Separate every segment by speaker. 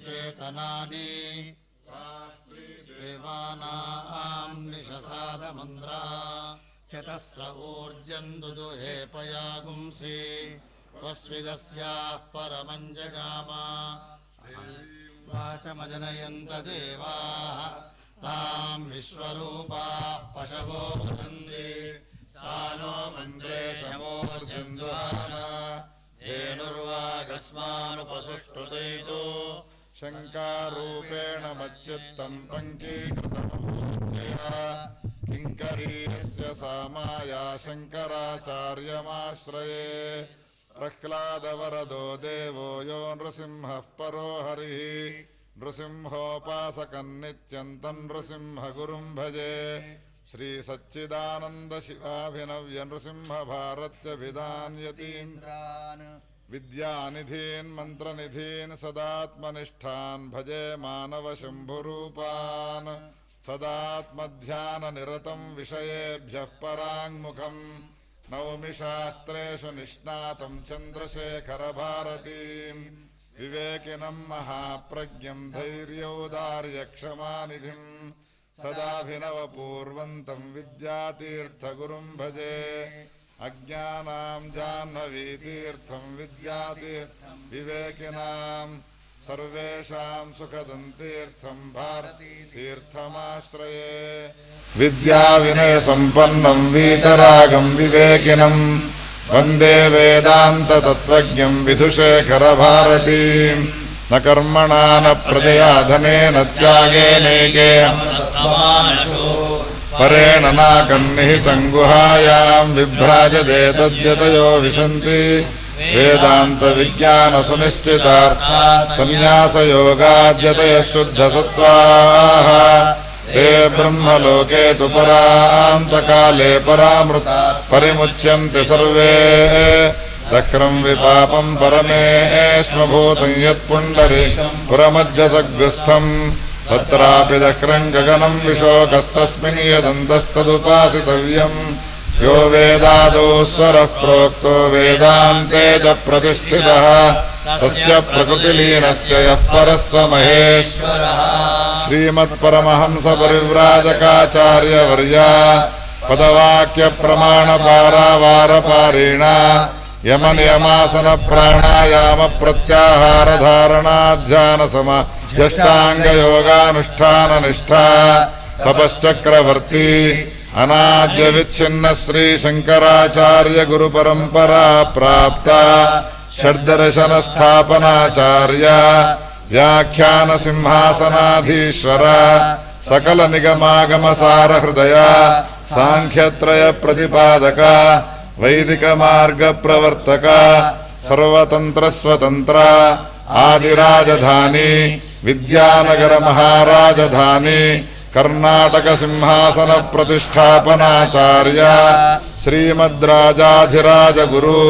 Speaker 1: चेतनानि देवानां निशसादमन्द्रा चतस्र ऊर्जम् दुदुहे पयागुंसि वस्विदस्याः परमम् जगामा वाचमजनयन्त देवाः ताम् विश्वरूपाः पशवो भजन्ति सा नो मन्त्रे शमोर्जन्दुहाना धेनुर्वागस्मानुपसुष्टुतैतो शङ्कारूपेण मच्युत्तम् पङ्कीकृतमूर्जया किङ्करीयस्य सामाया शङ्कराचार्यमाश्रये प्रह्लादवरदो देवो यो नृसिंहः परो हरिः नृसिंहोपासकम् नित्यन्तम् नृसिंहगुरुम् भजे श्रीसच्चिदानन्दशिवाभिनव्य नृसिंहभारत्यभिधान्यतीन् विद्यानिधीन् मन्त्रनिधीन् सदात्मनिष्ठान् भजे मानवशम्भुरूपान् सदात्मध्याननिरतं विषयेभ्यः पराङ्मुखम् नौमि शास्त्रेषु निष्णातं चन्द्रशेखरभारतीम् विवेकिनं महाप्रज्ञं धैर्यौदार्यक्षमानिधिम् सदाभिनवपूर्वन्तं विद्यातीर्थगुरुं भजे अज्ञानाम् जाह्नवीतीर्थम् विद्यातीर्थम् विवेकिनाम् सर्वेषाम् सुखदम् तीर्थम् आश्रये विद्याविनयसम्पन्नम् वीतरागम् विवेकिनम्। वन्दे वेदान्ततत्त्वज्ञम् विधुशेखरभारती न कर्मणा न प्रदया धनेन त्यागेनैके। परेण नाकन्निहितं गुहायां विभ्राजते तद्यतयो विशन्ति वेदान्तविज्ञानसुनिश्चितार्था सन्न्यासयोगाद्यतयः शुद्धसत्त्वाः ते ब्रह्मलोके तु परान्तकाले परामृतात् परिमुच्यन्ते सर्वे दह्रं विपापं परमेश्मभूतं यत्पुण्डरीकं पुरमध्यसग्रस्थम् तत्रापि दह्रं गगनं विशोकस्तस्मिन् यो वेदादौ स्वरः प्रोक्तो वेदान्ते च प्रतिष्ठितः। तस्य प्रकृतिलीनस्य यः परः स महेश्वरः श्रीमत्परमहंसपरिव्राजकाचार्यवर्या। पदवाक्यप्रमाणपारावारपारेण। యమనియమాసన ప్రాణాయామ ప్రత్యాహార ధారణా ధ్యాన సమా జష్టాంగయోగానుష్ఠాన నిష్ఠా తపశ్చక్రవర్తి అనాద్య విచ్ఛిన్న శ్రీ శంకరాచార్య గురు పరంపరా ప్రాప్త షడ్దర్శన స్థాపనాచార్య వ్యాఖ్యాన సింహాసనాధీశ్వర సకల నిగమాగమ సార హృదయ సాంఖ్యత్రయ ప్రతిపాదక वैदिकमार्गप्रवर्तक सर्वतन्त्रस्वतन्त्र आदिराजधानी भूमंडलाचार्य कर्णाटकसिंहासनप्रतिष्ठापनाचार्य श्रीमद्राजाधिराजगुरु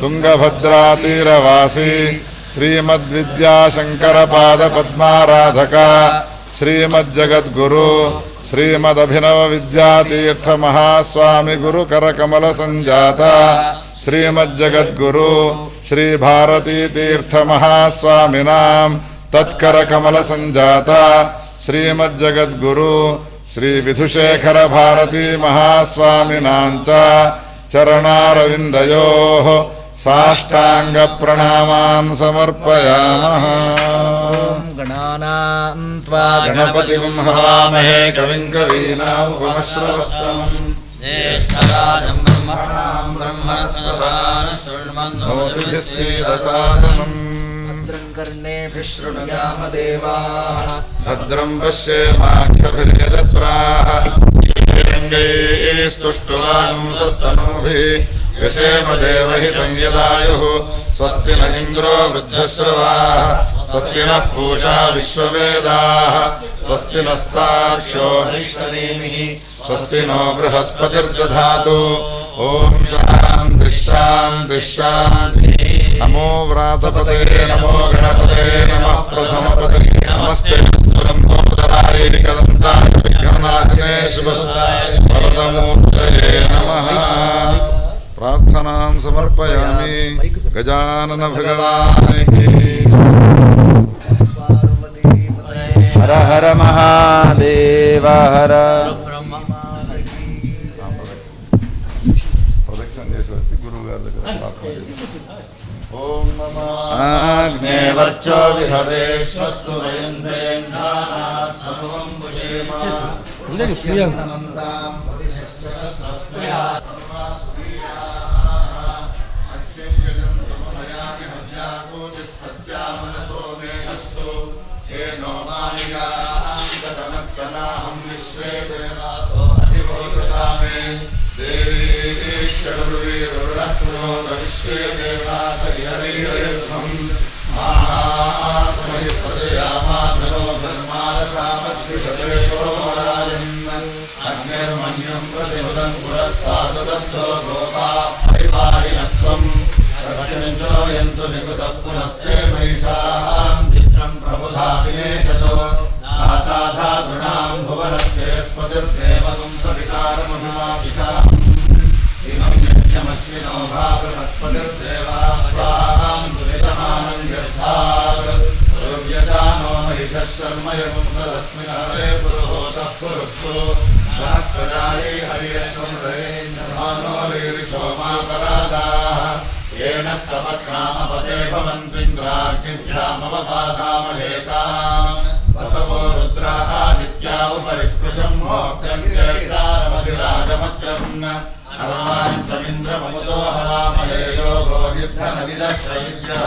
Speaker 1: तुंगभद्रातीरवासी श्रीमद्विद्याशंकर पाद पद्माराधका శ్రీమజ్జగద్గురు శ్రీమదభినవ విద్యాతీర్థ మహాస్వామి గురు కరకమల సంజాత శ్రీమజ్జగద్గురు శ్రీభారతీతీర్థ మహాస్వామినాం తత్కరకమల సంజాత శ్రీమజ్జగద్గురు శ్రీ విధుశేఖర భారతీ మహాస్వామినాం చరణారవిందయో साष्टाङ्गप्रणामान् समर्पयामः
Speaker 2: गणानां त्वा
Speaker 1: गणपतिं हवामहे कविं कवीनामुपमश्रवस्तमम्
Speaker 3: ज्येष्ठराजम् ब्रह्मणां ब्रह्मणस्वधान
Speaker 1: भवतिभिः सीदसादनम्
Speaker 2: भद्रं कर्णेभिः शृणुयाम देवाः
Speaker 1: भद्रं पश्येमाख्यभिर्यजत्राः स्तुष्टुवागुंसस्तनूभिः यशेम देवहितं यदायुः। स्वस्ति न इन्द्रो वृद्धश्रवाः। स्वस्ति नः पूषा विश्ववेदाः। स्वस्ति नस्तार्क्ष्यो हरिष्ठनेमिः। स्वस्ति नो बृहस्पतिर्दधातु। ॐ शान्तिः नमो व्रातपते, नमो गणपते, नमः प्रथमपते। नमस्ते कदन्ताय विघ्ननाशने शुभसुताय वरदमूर्तये नमः। ప్రార్థనాం సమర్పయామి. గజానన భగవానికి.
Speaker 2: హర హర మహాదేవ హర.
Speaker 1: ప్రదక్షిణ చేసి వచ్చి గురువు గారి దగ్గర ప్రార్థన చేసి. ఓం अस्तु। येनो मानिकान्ततमच्चनाहं विश्वे देवासो अधिभोचता मे देवीश्वरवीरुरक्रोत विश्वे देवास हरिरयुद्धम् माहास्मै प्रदयामाधनो धर्मालकामद्विषदेशो राजन् अग्निर्मन्यं प्रतिमुदं पुरस्ताददब्धो गोपाः परिपालिनस्त्वं रक्षिञ्चो यन्तु निकृतः पुनस्ते मयिषाः कर्मयंसरस्मिनहरे पुरोहोतः पुरुक्षो रात्प्रजायै हरियस्वमृतयेन्द्रभानो ऋषोमापराधाः येन सपक्रामपते भवन्त्विन्द्राग्निभ्यामवबाधामहेतान् वसवो रुद्राः नित्या उपरिस्पृशम् मोक्रम् चैत्रारमधिराजमक्रम् सर्वान् समिन्द्रममुतो हवामहे योगो
Speaker 4: युद्धनविदश्रैद्यः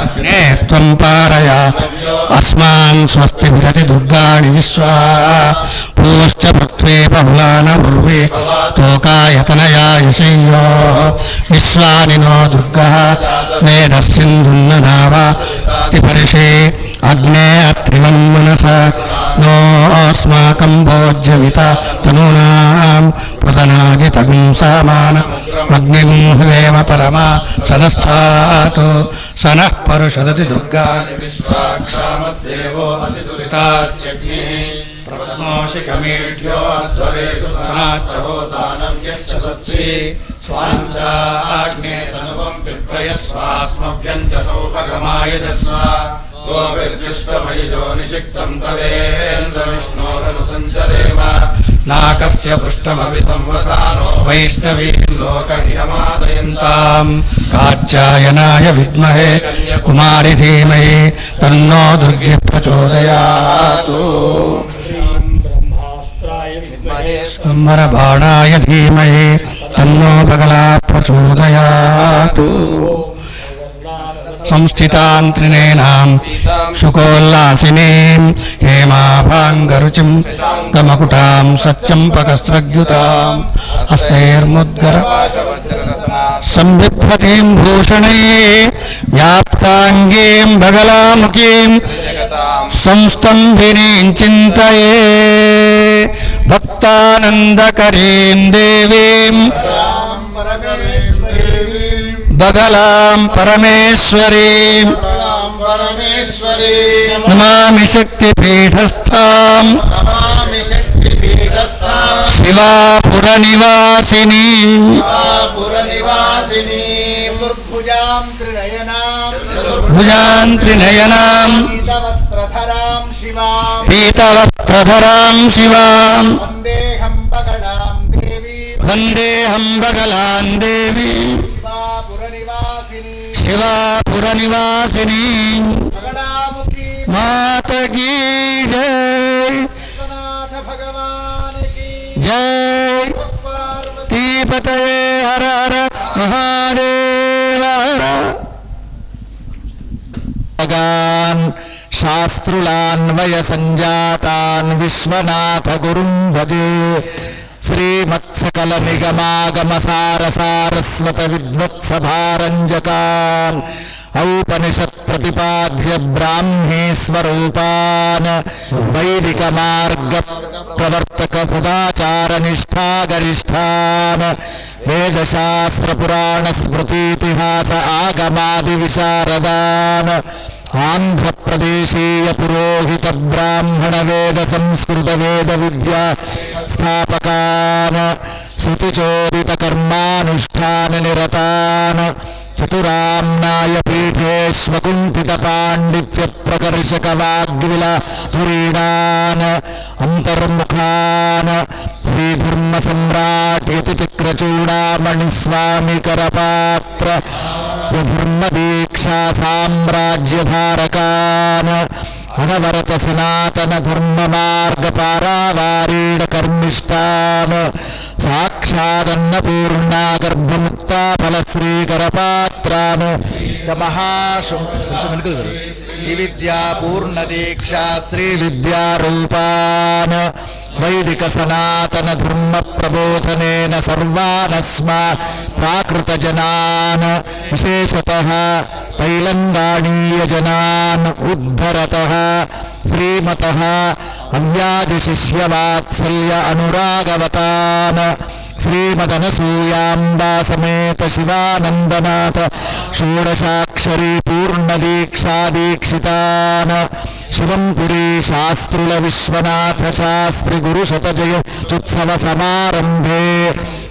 Speaker 4: అగ్నే త్వం పారయ అస్మాన్ స్వస్తి విరతి దుర్గాణి విశ్వా భూశ్చ పృథ్వే బహుళాన ఉర్వే తోకాయతనయా యశయ్యో విశ్వానినో దుర్గా వేదస్సిందున్న నావా పరిషే అగ్నేత్రిమం మనస నోస్మాకం భోజ్యవిత తనూనాం ప్రతనాజితగుం సమాన అగ్నిగుం హవేమ పరమా సదస్థాత్
Speaker 1: సనః పరుషదతి దుర్గా విశ్వాక్షామద్దేవో అతిదురితాగ్ని ప్రపద్మోషికమీఢ్యో అధ్వరేషు సనాచ్చో దానం యచ్చ సత్సి స్వాంచాగ్నే తనువం విప్రయస్వాస్మవ్యంచ సౌభగమాయజస్వ कोऽपिर्जुष्टमयिजो निषिक्तम् तवेन्द्रविष्णोरनुसञ्चरेव नाकस्य पृष्ठमपि संवसानो वैष्णवीर्लोकह्यमादयन्ताम्
Speaker 4: तो विद्महे कुमारि धीमहि तन्नो दुर्गे प्रचोदयातु। ब्रह्मरबाणाय धीमहि तन्नो बगला సంస్థితాం త్రినేనాం శుకోల్లాసినీం హేమాభాంగరుచిం గమకుటాం సత్యంపకస్త్రగ్యుతాం హస్తైర్ముద్గర సంభిభ్రతీం భూషణై వ్యాప్తాంగీం బగలాముఖీం సంస్తంభినీం చింతయే భక్తానందకరీం దేవీం बगलां परमेश्वरीं
Speaker 1: परमेश्वरी
Speaker 4: नमामि शक्तिपीठस्थाम्
Speaker 1: नमामि शक्तिपीठस्था
Speaker 4: शिवापुरनिवासिनीं
Speaker 1: पुरनिवासिनी
Speaker 2: भुजां त्रिनयनां
Speaker 4: भुजां त्रिनयनां
Speaker 2: पीतवस्त्रधरां शिवां
Speaker 4: पीतवस्त्रधरां शिवां
Speaker 2: वन्देऽहं बगलां देवीं
Speaker 4: శివాపుర నివాసిని మాత
Speaker 2: కీ
Speaker 4: జై
Speaker 2: జై
Speaker 4: తీపతయే హర
Speaker 2: హర మహాదేవ భగాన్
Speaker 4: శాస్త్రులాన్వయ
Speaker 2: సంజాతాన్
Speaker 4: విశ్వనాథ గురుం భజే महादेव हर
Speaker 5: भगान् शास्त्रुलान्वय सञ्जातान् विश्वनाथ गुरुं भजे श्रीमत्सकल निगमागम सार सारस्वत विद्वत्सभारञ्जकान् ఔపనిషత్ ప్రతిపాద్య బ్రాహ్మీ స్వరూపాన్ వైదిక మార్గ ప్రవర్తక సదాచార నిష్ఠా గరిష్టాన్ వేదశాస్త్ర పురాణ స్మృతిహాస ఆగమాది విశారదాన్ ఆంధ్రప్రదేశీయ పురోహిత బ్రాహ్మణ వేద సంస్కృత వేద విద్యా స్థాపకాన్ శృతిచోదిత కర్మానుష్ఠాన నిరతాన్ చతురామ్నాయ పీఠేష్వకుంఠిత పాండిత్య ప్రకర్షక వాగ్విల ధురీణాన్ అంతర్ముఖాన్ శ్రీధర్మ సమ్రాట్ యతి కరపాత్ర ధర్మ దీక్షా సామ్రాజ్యధారకాన్ అనవరత సనాతన ధర్మ మార్గ పారావారేణ పారావారీణ సాక్షాదన్న సాక్షాదన్నపూర్ణా గర్భముక్త ఫల శ్రీకరపాత్రాన్ మహాశు కొంచెం విద్యా పూర్ణ దీక్షా శ్రీ విద్యారూపాన్ వైదిక సనాతన ధర్మ ప్రబోధనేన సర్వానస్మ ప్రాకృత జనాన్ విశేషత తైలంగాణీయ జనాన్ ఉద్ధరత. శ్రీమత అవ్యాజ శిష్యవాత్సల్య అనురాగవతాన్. श्रीमदनसूयाम्बा समेत शिवानंदनाथ षोडशाक्षरी पूर्णदीक्षादीक्षितान् शिवम् पुरी शास्त्रुलविश्वनाथशास्त्रिगुरुशतजयोत्सवसमारम्भे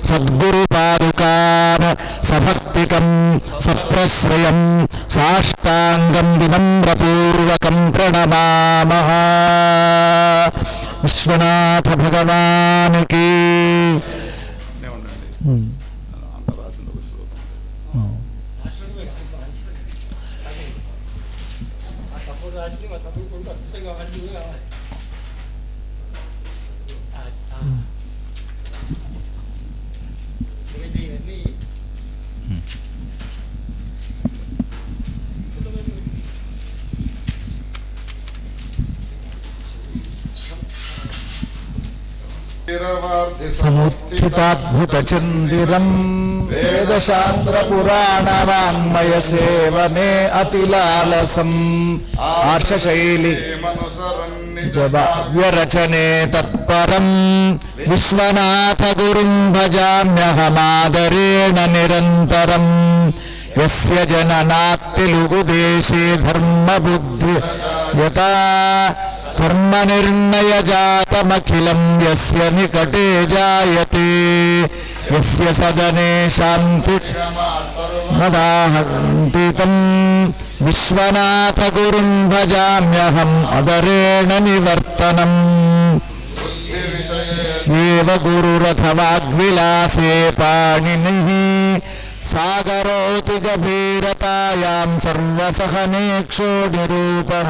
Speaker 5: सद्गुरुपादुकान् सभक्तिकम् सप्रश्रयम् साष्टाङ्गम् विनम्रपूर्वकम् प्रणमामः। विश्वनाथ भगवान की సభక్తికం సప్రశ్రయం సాష్టాంగం వినమ్రపూర్వకం ప్రణమామః విశ్వనాథ భగవానికి సముత్థితాద్భుత చందిరం వేదశాస్త్ర పురాణ వాంగ్మయ సేవనే అతిలాలసం. ఆర్షశైలి వ్యరచనే తత్పరం. విశ్వనాథ గురుం భజామ్యహమాదరేణ నిరంతరం. యస్య జననాత్ తెలుగుదేశే ధర్మబుద్ధి. యథా धर्म निर्णय जातमखिल निकटे जायते। यस्य सदने शान्तिदाहन्तितं विश्वनाथगुरुं भजाम्यहम् अदरेण निवर्तनम् एव पाणिनि सागरोति गभीरतायां सर्वसहने क्षोणिरूपः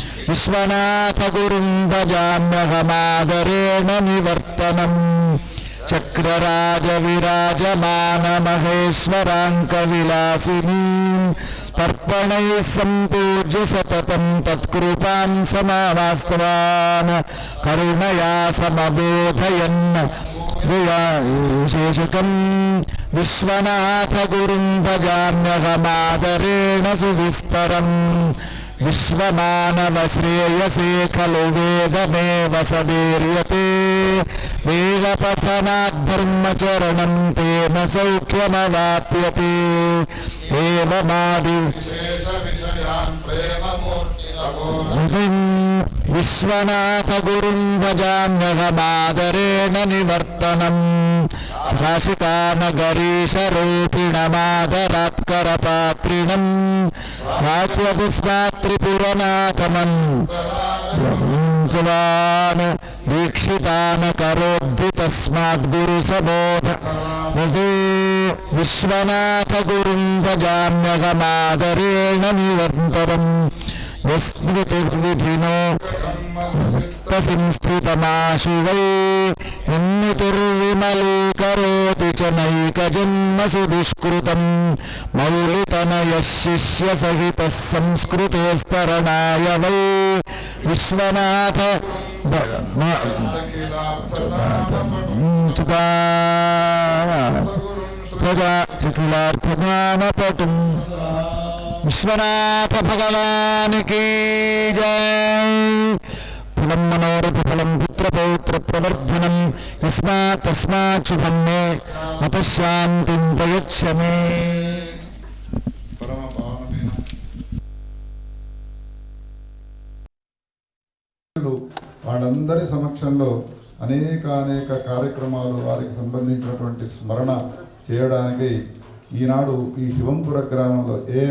Speaker 5: నివర్తనం విశ్వనాథ గురుం భజామ్యహమాదరేణ నివర్తనం. చక్రరాజ విరాజమాన మహేశ్వరాంక విలాసినీ తర్పణై సంపూజ్య సతతం తత్కృపాం సమావాస్తవాన్. కరుణయా సమబోధయన్. విశేషకం. విశ్వనాథ గురుం భజామ్యహమాదరేణ సువిస్తరం. विश्वमानवश्रेयसे खलु वेदमेव सदीर्यते। वेदपठनाद्धर्मचरणं तेन सौख्यमवाप्यते। एवमादि विश्वनाथगुरुं भजाम्यहमादरेण निवर्तनम् काशिकानगरीशरूपिणमादरात्करपात्रिणम् काच्वपुष्पात्रिपुरनाथमन् प्रपञ्चवान् दीक्षितान् करोद्धि तस्माद्गुरुसबोध हृदे विश्वनाथगुरुं भजाम्यगमादरेण निरन्तरम् यस्मृतिर्विधिनो संस्थितमाशु वै निन्नितिर्विमलीकरोति च नैकजन्म सुदुष्कृतम् मौलितनयः शिष्यसहितः संस्कृत स्तरणाय वै विश्वनाथ चकिलार्थमानपटुम् विश्वनाथ भगवान की जय फल मनोरथ फलम पुत्र पौत्र प्रवर्धन ఫలం యస్మాత్ తస్మాత్ శుభం మే. అపశాంతిం ప్రయచ్చ మే
Speaker 1: వాళ్ళందరి సమక్షంలో అనేక అనేక కార్యక్రమాలు వారికి సంబంధించినటువంటి స్మరణ చేయడానికి ఈనాడు ఈ శివంపుర గ్రామంలో ఏ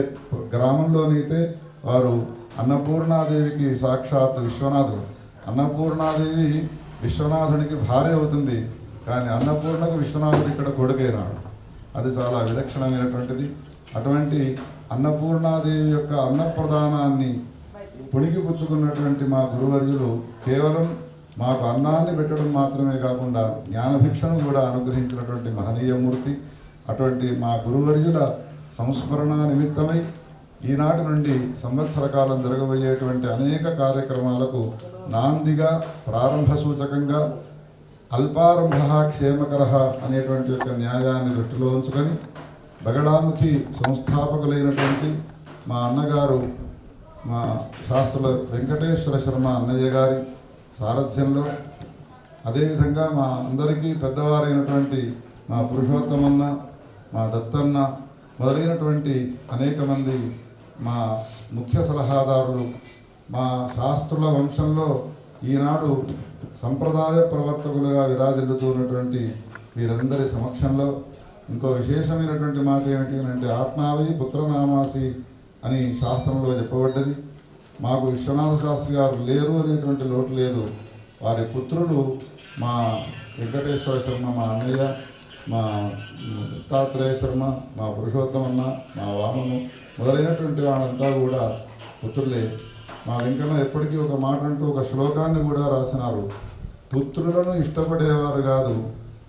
Speaker 1: గ్రామంలోనైతే వారు అన్నపూర్ణాదేవికి సాక్షాత్ విశ్వనాథుడు. అన్నపూర్ణాదేవి విశ్వనాథుడికి భార్య అవుతుంది. కానీ అన్నపూర్ణకు విశ్వనాథుడు ఇక్కడ కొడుకైనాడు. అది చాలా విలక్షణమైనటువంటిది. అటువంటి అన్నపూర్ణాదేవి యొక్క అన్నప్రదానాన్ని ప్రధానాన్ని పుణిగిపుచ్చుకున్నటువంటి మా గురువర్యులు కేవలం మాకు అన్నాన్ని పెట్టడం మాత్రమే కాకుండా జ్ఞానభిక్షను కూడా అనుగ్రహించినటువంటి మహనీయమూర్తి అటువంటి మా గురువర్యుల సంస్మరణ నిమిత్తమై ఈనాటి నుండి సంవత్సర కాలం జరగబోయేటువంటి అనేక కార్యక్రమాలకు నాందిగా ప్రారంభ సూచకంగా అల్పారంభ క్షేమకర అనేటువంటి యొక్క న్యాయాన్ని దృష్టిలో ఉంచుకొని బగడాముఖి సంస్థాపకులైనటువంటి మా అన్నగారు మా శాస్త్రుల వెంకటేశ్వర శర్మ అన్నయ్య గారి సారథ్యంలో అదేవిధంగా మా అందరికీ పెద్దవారైనటువంటి మా పురుషోత్తమన్న మా దత్తన్న మొదలైనటువంటి అనేక మంది మా ముఖ్య సలహాదారులు మా శాస్త్రుల వంశంలో ఈనాడు సంప్రదాయ ప్రవర్తకులుగా విరాజిల్లుతున్నటువంటి వీరందరి సమక్షంలో ఇంకో విశేషమైనటువంటి మాట ఏమిటి అంటే ఆత్మావి పుత్రనామాసి అని శాస్త్రంలో చెప్పబడ్డది. మాకు విశ్వనాథ శాస్త్రి గారు లేరు అనేటువంటి లోటు లేదు. వారి పుత్రులు మా వెంకటేశ్వర శర్మ మా అన్నయ్య మా దత్తాత్రేయ శర్మ మా పురుషోత్తమన్న మా వామను మొదలైనటువంటి వాళ్ళంతా కూడా పుత్రులే. మా వెంకన్న ఎప్పటికీ ఒక మాట అంటూ ఒక శ్లోకాన్ని కూడా రాసినారు. పుత్రులను ఇష్టపడేవారు కాదు.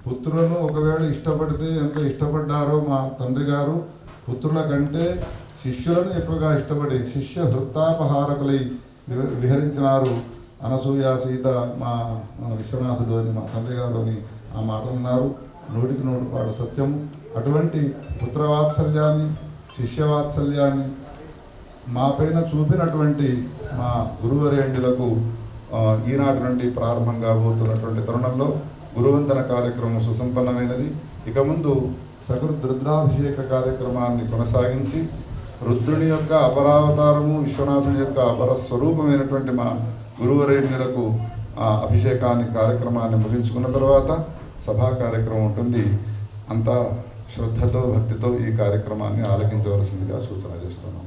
Speaker 1: పుత్రులను ఒకవేళ ఇష్టపడితే ఎంత ఇష్టపడ్డారో మా తండ్రి గారు. పుత్రుల కంటే శిష్యులను ఎక్కువగా ఇష్టపడి శిష్య హృత్తాపహారకులై విహ- విహరించినారు. అనసూయ సీత మా విశ్వనాథుడు అని మా తండ్రి గారు అని ఆ మాట ఉన్నారు నోటికి నూరు పాడు సత్యము. అటువంటి పుత్రవాత్సల్యాన్ని శిష్యవాత్సల్యాన్ని మా పైన చూపినటువంటి మా గురువరేండులకు ఈనాటి నుండి ప్రారంభం కాబోతున్నటువంటి తరుణంలో గురువందన కార్యక్రమం సుసంపన్నమైనది. ఇక ముందు సకృత్ రుద్రాభిషేక కార్యక్రమాన్ని కొనసాగించి రుద్రుని యొక్క అపరావతారము విశ్వనాథుని యొక్క అపర స్వరూపమైనటువంటి మా గురువరేణ్యులకు ఆ అభిషేకాన్ని కార్యక్రమాన్ని ముగించుకున్న తర్వాత సభా కార్యక్రమం ఉంటుంది. అంతా శ్రద్ధతో భక్తితో ఈ కార్యక్రమాన్ని ఆలకించవలసిందిగా సూచన చేస్తున్నాం.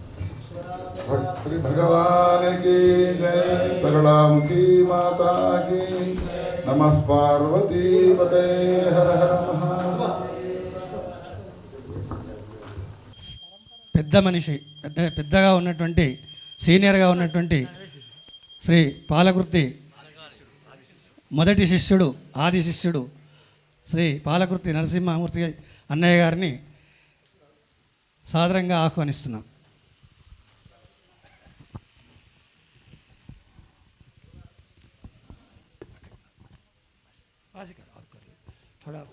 Speaker 1: శ్రీ భగవానికి జయ బలరాం కీ మాతా నమ పార్వతీ హర హర
Speaker 6: పెద్ద మనిషి అంటే పెద్దగా ఉన్నటువంటి సీనియర్గా ఉన్నటువంటి శ్రీ పాలకృతి మొదటి శిష్యుడు ఆది శిష్యుడు శ్రీ పాలకృతి నరసింహమూర్తి అన్నయ్య గారిని సాదరంగా ఆహ్వానిస్తున్నాం. थोड़ा